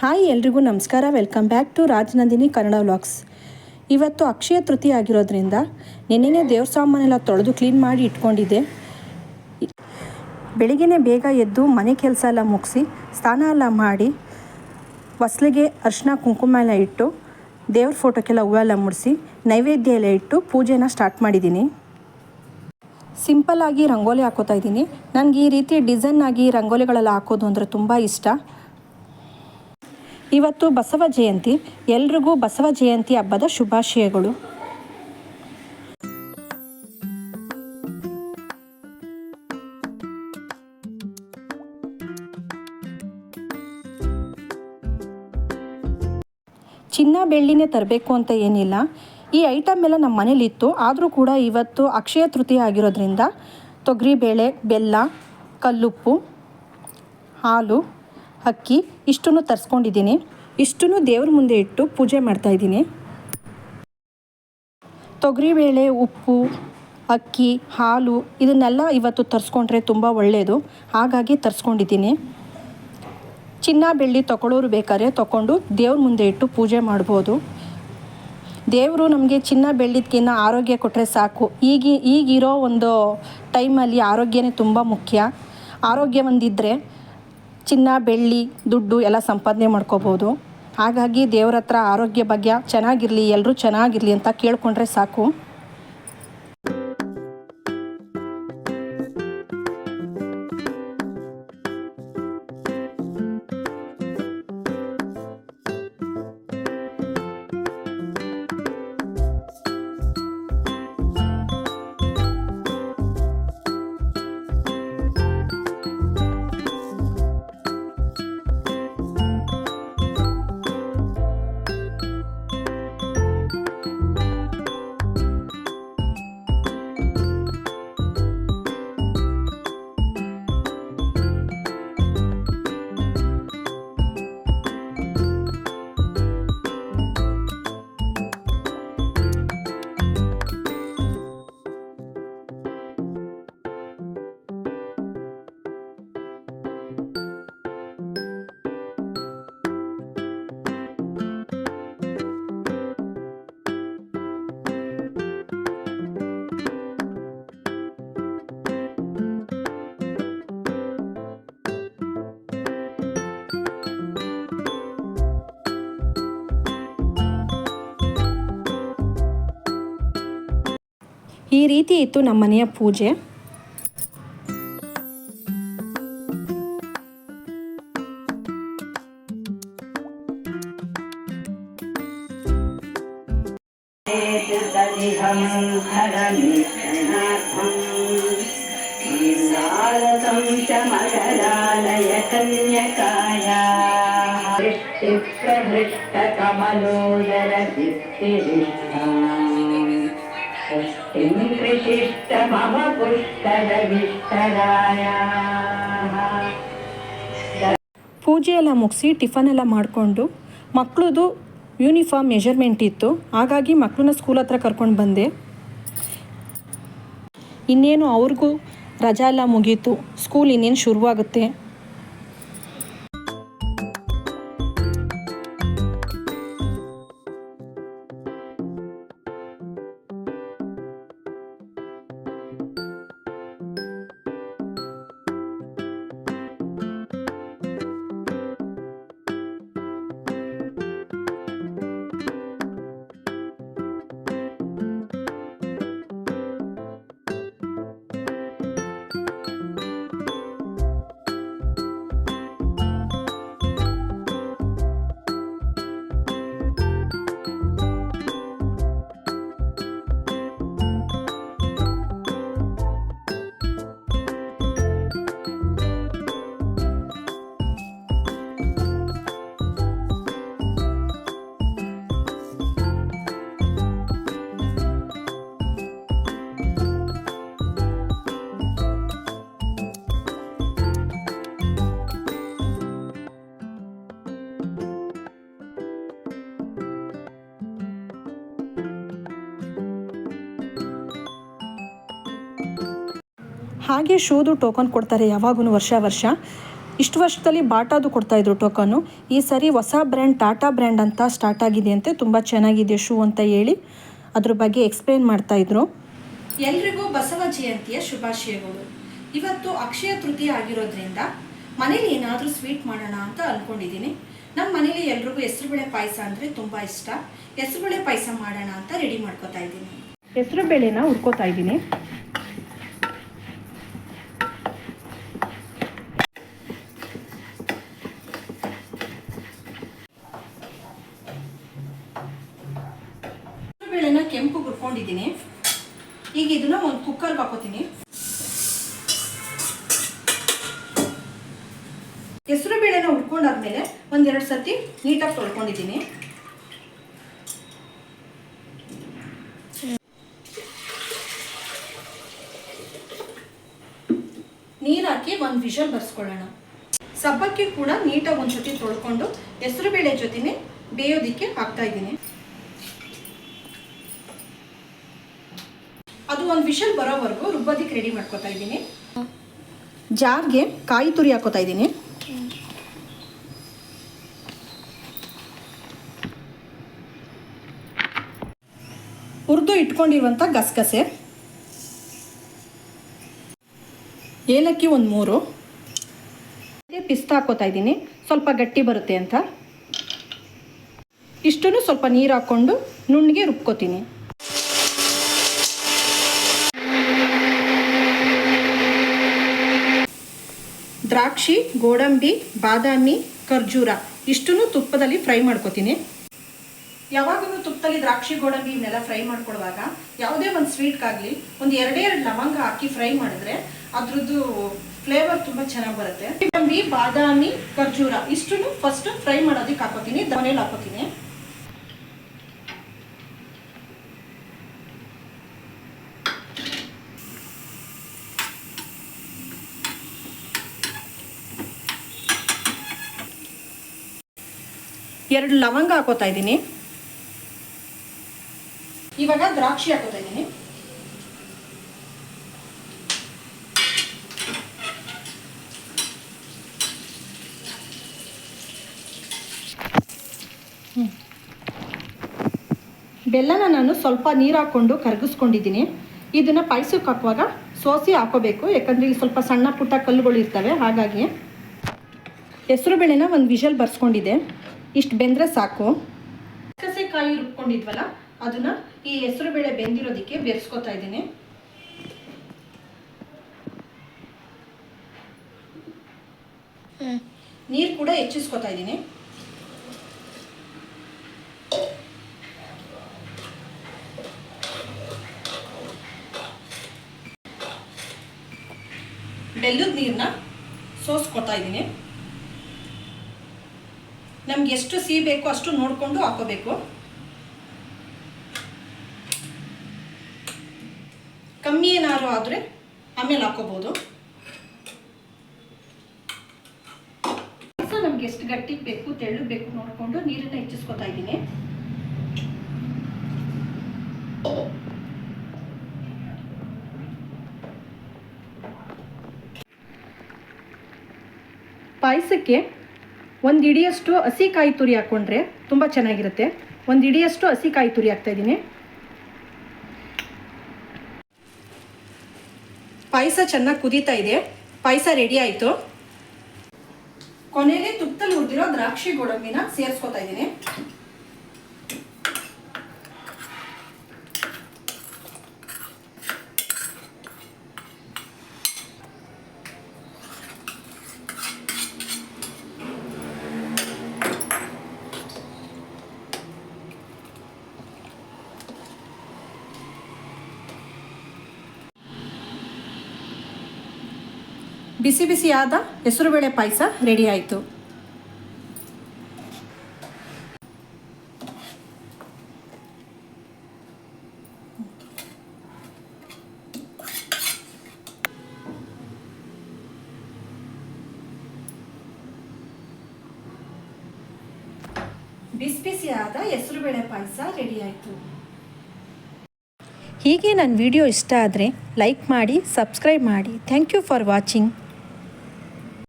Hi ಎಲ್ರಿಗೂ ನಮಸ್ಕಾರ. Welcome back to Rajanandini Kannada vlogs ಇವತ್ತು ಅಕ್ಷಯ ತೃತೀಯ ಆಗಿರೋದ್ರಿಂದ ನಿನ್ನೆನೇ ದೇವ್ರ ಸಾಮಾನೆಲ್ಲ ತೊಳೆದು ಕ್ಲೀನ್ ಮಾಡಿ ಇಟ್ಕೊಂಡಿದ್ದೆ. ಬೆಳಿಗ್ಗೆನೇ ಬೇಗ ಎದ್ದು ಮನೆ ಕೆಲಸ ಎಲ್ಲ ಮುಗಿಸಿ ಸ್ನಾನ ಎಲ್ಲ ಮಾಡಿ ಹೊಸ್ಲಿಗೆ ಅರ್ಶಿನ ಕುಂಕುಮ ಎಲ್ಲ ಇಟ್ಟು ದೇವ್ರ ಫೋಟೋಕ್ಕೆಲ್ಲ ಹೂವೆಲ್ಲ ಮುಡಿಸಿ ನೈವೇದ್ಯ ಎಲ್ಲ ಇಟ್ಟು ಪೂಜೆನ ಸ್ಟಾರ್ಟ್ ಮಾಡಿದ್ದೀನಿ. ಸಿಂಪಲ್ ಆಗಿ ರಂಗೋಲಿ ಹಾಕೋತಾ ಇದ್ದೀನಿ. ನನಗೆ ಈ ರೀತಿ ಡಿಸೈನ್ ಆಗಿ ರಂಗೋಲಿಗಳೆಲ್ಲ ಹಾಕೋದು ಅಂದರೆ ತುಂಬ ಇಷ್ಟ. ಇವತ್ತು ಬಸವ ಜಯಂತಿ, ಎಲ್ರಿಗೂ ಬಸವ ಜಯಂತಿ ಹಬ್ಬದ ಶುಭಾಶಯಗಳು. ಚಿನ್ನ ಬೆಳ್ಳಿನೇ ತರಬೇಕು ಅಂತ ಏನಿಲ್ಲ. ಈ ಐಟಮ್ ಎಲ್ಲ ನಮ್ಮ ಮನೇಲಿತ್ತು. ಆದರೂ ಕೂಡ ಇವತ್ತು ಅಕ್ಷಯ ತೃತೀಯ ಆಗಿರೋದ್ರಿಂದ ತೊಗರಿಬೇಳೆ, ಬೆಲ್ಲ, ಕಲ್ಲುಪ್ಪು, ಹಾಲು ಅಕ್ಕಿ ಇಷ್ಟನ್ನು ತರಿಸ್ಕೊಂಡಿದ್ದೀನಿ. ಇಷ್ಟನ್ನು ದೇವ್ರ ಮುಂದೆ ಇಟ್ಟು ಪೂಜೆ ಮಾಡ್ತಾಯಿದ್ದೀನಿ ತೊಗರಿಬೇಳೆ ಉಪ್ಪು, ಅಕ್ಕಿ, ಹಾಲು ಇದನ್ನೆಲ್ಲ ಇವತ್ತು ತರಿಸ್ಕೊಂಡ್ರೆ ತುಂಬ ಒಳ್ಳೆಯದು ಹಾಗಾಗಿ ತರಿಸ್ಕೊಂಡಿದ್ದೀನಿ. ಚಿನ್ನ, ಬೆಳ್ಳಿ ತಗೊಳ್ಳೋರು ಬೇಕಾದ್ರೆ ತಗೊಂಡು ದೇವ್ರ ಮುಂದೆ ಇಟ್ಟು ಪೂಜೆ ಮಾಡ್ಬೋದು. ದೇವರು ನಮಗೆ ಚಿನ್ನ, ಬೆಳ್ಳಿದ್ಕಿನ್ನ ಆರೋಗ್ಯ ಕೊಟ್ಟರೆ ಸಾಕು. ಈಗ, ಈಗಿರೋ ಒಂದು ಟೈಮಲ್ಲಿ ಆರೋಗ್ಯನೇ ತುಂಬ ಮುಖ್ಯ. ಆರೋಗ್ಯ ಒಂದಿದ್ದರೆ ಚಿನ್ನ, ಬೆಳ್ಳಿ, ದುಡ್ಡು ಎಲ್ಲ ಸಂಪಾದನೆ ಮಾಡ್ಕೋಬೋದು. ಹಾಗಾಗಿ ದೇವ್ರ ಹತ್ರ ಆರೋಗ್ಯ ಭಾಗ್ಯ ಚೆನ್ನಾಗಿರಲಿ ಎಲ್ಲರೂ ಚೆನ್ನಾಗಿರಲಿ ಅಂತ ಕೇಳ್ಕೊಂಡ್ರೆ ಸಾಕು. ಈ ರೀತಿ ಇತ್ತು ನಮ್ಮ ಮನೆಯ ಪೂಜೆ तदिहं हरमित्रनाथम् सारथं च मकरालय कन्यकायाः वृष्टिप्रहृष्टकमलोदरदीप्तिरिष्टाम् पुष्टिं कृषिष्ट मम पुष्करविष्टरायाः ಪೂಜೆ ಎಲ್ಲ ಮುಗಿಸಿ ಟಿಫನ್ ಎಲ್ಲ ಮಾಡಿಕೊಂಡು ಮಕ್ಕಳದು ಯೂನಿಫಾರ್ಮ್ ಮೆಷರ್ಮೆಂಟ್ ಇತ್ತು ಹಾಗಾಗಿ ಮಕ್ಕಳನ್ನ ಸ್ಕೂಲ್ ಹತ್ರ ಕರ್ಕೊಂಡು ಬಂದೆ ಇನ್ನೇನು ಅವ್ರಿಗೂ ರಜಾ ಎಲ್ಲ ಮುಗೀತು ಸ್ಕೂಲ್ ಇನ್ನೇನು ಶುರುವಾಗುತ್ತೆ ಹಾಗೆ ಶೂದು ಟೋಕನ್ ಕೊಡ್ತಾರೆ ಯಾವಾಗೂ ವರ್ಷ ವರ್ಷ. ಇಷ್ಟು ವರ್ಷದಲ್ಲಿ ಬಾಟಾದು ಕೊಡ್ತಾಯಿದ್ರು ಟೋಕನ್ನು. ಈ ಸರಿ ಹೊಸ ಬ್ರ್ಯಾಂಡ್, ಟಾಟಾ ಬ್ರ್ಯಾಂಡ್ ಅಂತ ಸ್ಟಾರ್ಟ್ ಆಗಿದೆ ಅಂತ. ತುಂಬ ಚೆನ್ನಾಗಿದೆ ಶೂ ಅಂತ ಹೇಳಿ ಅದ್ರ ಬಗ್ಗೆ ಎಕ್ಸ್ಪ್ಲೇನ್ ಮಾಡ್ತಾಯಿದ್ರು. ಎಲ್ರಿಗೂ ಬಸವ ಜಯಂತಿಯ ಶುಭಾಶಯಗಳು. ಇವತ್ತು ಅಕ್ಷಯ ತೃತೀಯ ಆಗಿರೋದ್ರಿಂದ ಮನೇಲಿ ಏನಾದರೂ ಸ್ವೀಟ್ ಮಾಡೋಣ ಅಂತ ಅಂದ್ಕೊಂಡಿದ್ದೀನಿ ನಮ್ಮ ಮನೇಲಿ ಎಲ್ರಿಗೂ ಹೆಸರುಬೇಳೆ ಪಾಯಸ ಅಂದರೆ ತುಂಬ ಇಷ್ಟ. ಹೆಸರುಬೇಳೆ ಪಾಯಸ ಮಾಡೋಣ ಅಂತ ರೆಡಿ ಮಾಡ್ಕೋತಾ ಇದ್ದೀನಿ. ಹೆಸರುಬೇಳೆನ ಹುರ್ಕೋತಾ ಇದ್ದೀನಿ ಬೇಳೆನ ಕೆಂಪು ಹುರ್ಕೊಂಡಿದ್ದೀನಿ ಈಗ ಇದನ್ನ ಒಂದು ಕುಕ್ಕರ್ಗೆ ಹಾಕೋತೀನಿ. ಹೆಸರು ಬೇಳೆನ ಉಟ್ಕೊಂಡಾದ್ಮೇಲೆ ಒಂದೆರಡು ಸರ್ತಿ ನೀಟಾಗಿ ತೊಳ್ಕೊಂಡಿದ್ದೀನಿ. ನೀರು ಹಾಕಿ ಒಂದು ವಿಷಲ್ ಬರ್ಸ್ಕೊಳ್ಳೋಣ. ಸಬ್ಬಕ್ಕಿ ಕೂಡ ನೀಟಾಗಿ ಒಂದು ಸತಿ ತೊಳ್ಕೊಂಡು ಹೆಸರು ಬೇಳೆ ಜೊತೆನೆ ಬೇಯೋದಿಕ್ಕೆ ಹಾಕ್ತಾ ಇದ್ದೀನಿ. ಒಂದು ವಿಷಲ್ ಬರೋವರೆಗೂ ರುಬ್ಬೋದಿಕ್ಕೆ ರೆಡಿ ಮಾಡ್ಕೋತಾ ಇದ್ದೀನಿ. ಜಾರ್ಗೆ ಕಾಯಿ ತುರಿ ಹಾಕೋತಾ ಇದ್ದೀನಿ. ಹುರಿದು ಇಟ್ಕೊಂಡಿರುವಂಥ ಗಸಗಸೆ. ಏಲಕ್ಕಿ ಒಂದು ಮೂರು. ಪಿಸ್ತಾ ಹಾಕೋತಾ ಇದ್ದೀನಿ. ಸ್ವಲ್ಪ ಗಟ್ಟಿ ಬರುತ್ತೆ ಅಂತ. ಇಷ್ಟನ್ನು ಸ್ವಲ್ಪ ನೀರು ಹಾಕ್ಕೊಂಡು ನುಣ್ಣಗೆ ರುಬ್ಕೋತೀನಿ. ದ್ರಾಕ್ಷಿ, ಗೋಡಂಬಿ, ಬಾದಾಮಿ, ಖರ್ಜೂರ. ಇಷ್ಟನ್ನು ತುಪ್ಪದಲ್ಲಿ ಫ್ರೈ ಮಾಡ್ಕೋತೀನಿ. ಯಾವಾಗಲೂ ತುಪ್ಪದಲ್ಲಿ ದ್ರಾಕ್ಷಿ, ಗೋಡಂಬಿ ಇವನ್ನೆಲ್ಲ ಫ್ರೈ ಮಾಡ್ಕೊಡುವಾಗ ಯಾವುದೇ ಒಂದು ಸ್ವೀಟ್ಗಾಗಲಿ ಒಂದು ಎರಡೇ ಎರಡು ಲವಂಗ ಹಾಕಿ ಫ್ರೈ ಮಾಡಿದ್ರೆ ಅದ್ರದ್ದು ಫ್ಲೇವರ್ ತುಂಬ ಚೆನ್ನಾಗಿ ಬರುತ್ತೆ. ಗೋಡಂಬಿ, ಬಾದಾಮಿ, ಖರ್ಜೂರ ಇಷ್ಟನ್ನು ಫಸ್ಟ್ ಫ್ರೈ ಮಾಡೋದಕ್ಕೆ ಹಾಕೋತೀನಿ. ದೊನೆಯಲ್ಲಿ ಹಾಕೋತೀನಿ. ಎರಡು ಲವಂಗ ಹಾಕೋತಾ ಇದ್ದೀನಿ. ಇವಾಗ ದ್ರಾಕ್ಷಿ ಹಾಕೋತಾ ಇದ್ದೀನಿ. ಬೆಲ್ಲನ ನಾನು ಸ್ವಲ್ಪ ನೀರು ಹಾಕ್ಕೊಂಡು ಕರಗಿಸ್ಕೊಂಡಿದ್ದೀನಿ. ಇದನ್ನು ಪಾಯಸಕ್ಕೆ ಹಾಕುವಾಗ ಸೋಸಿ ಹಾಕೋಬೇಕು. ಯಾಕಂದರೆ ಇಲ್ಲಿ ಸ್ವಲ್ಪ ಸಣ್ಣ ಪುಟ್ಟ ಕಲ್ಲುಗಳು ಇರ್ತವೆ ಹಾಗಾಗಿ. ಹೆಸರು ಬೇಳೆನ ಒಂದು ವಿಷಲ್ ಬರ್ಸ್ಕೊಂಡಿದೆ ಇಷ್ಟು ಬೆಂದರೆ ಸಾಕು. ಕಸೆಕಾಯಿ ರುಬ್ಕೊಂಡಿದ್ವಲ್ಲ, ಅದನ್ನ ಈ ಹೆಸರು ಬೇಳೆ ಬೆಂದಿರೋದಕ್ಕೆ ಬೆರೆಸ್ಕೊತಾ ಇದ್ದೀನಿ. ನೀರು ಕೂಡ ಹೆಚ್ಚಿಸ್ಕೊತಾ ಇದ್ದೀನಿ. ಬೆಲ್ಲದ ನೀರನ್ನ ಸೋಸ್ಕೊತಾ ಇದ್ದೀನಿ. ನಮ್ಗೆ ಎಷ್ಟು ಸಿಹಿ ಬೇಕೋ ಅಷ್ಟು ನೋಡಿಕೊಂಡು ಹಾಕೋಬೇಕು. ಕಮ್ಮಿ ಏನಾದ್ರು ಆದರೆ ಆಮೇಲೆ ಹಾಕೋಬೋದು. ನಮ್ಗೆ ಎಷ್ಟು ಗಟ್ಟಿಗೆ ಬೇಕು ತೆಳ್ಳು ಬೇಕು ನೋಡಿಕೊಂಡು ನೀರನ್ನ ಹೆಚ್ಚಿಸ್ಕೊತಾ ಇದ್ದೀನಿ. ಪಾಯಸಕ್ಕೆ ಒಂದು ಇಡಿಯಷ್ಟು ಹಸಿ ಕಾಯಿ ತುರಿ ಹಾಕ್ಕೊಂಡ್ರೆ ತುಂಬ ಚೆನ್ನಾಗಿರುತ್ತೆ. ಒಂದು ಇಡಿಯಷ್ಟು ಹಸಿ ಕಾಯಿ ತುರಿ ಹಾಕ್ತಾ ಇದ್ದೀನಿ. ಪಾಯಸ ಚೆನ್ನಾಗಿ ಕುದೀತಾ ಇದೆ. ಪಾಯಸ ರೆಡಿ ಆಯಿತು. ಕೊನೆಗೆ ತುಪ್ಪದಲ್ಲಿ ಹುರಿದಿರೋ ದ್ರಾಕ್ಷಿ ಗೋಡಂಬಿನ ಸೇರಿಸ್ಕೊತಾ ಇದ್ದೀನಿ. ಬಿಸಿ ಬಿಸಿಯಾದ ಹೆಸರುಬೇಳೆ ಪಾಯಸ ರೆಡಿ ಆಯಿತು. ಬಿಸಿ ಪಾಯಸ ರೆಡಿ ಆಯಿತು. ಹೀಗೆ ನನ್ನ ವಿಡಿಯೋ ಇಷ್ಟ ಆದರೆ ಲೈಕ್ ಮಾಡಿ, ಸಬ್ಸ್ಕ್ರೈಬ್ ಮಾಡಿ. Thank you for watching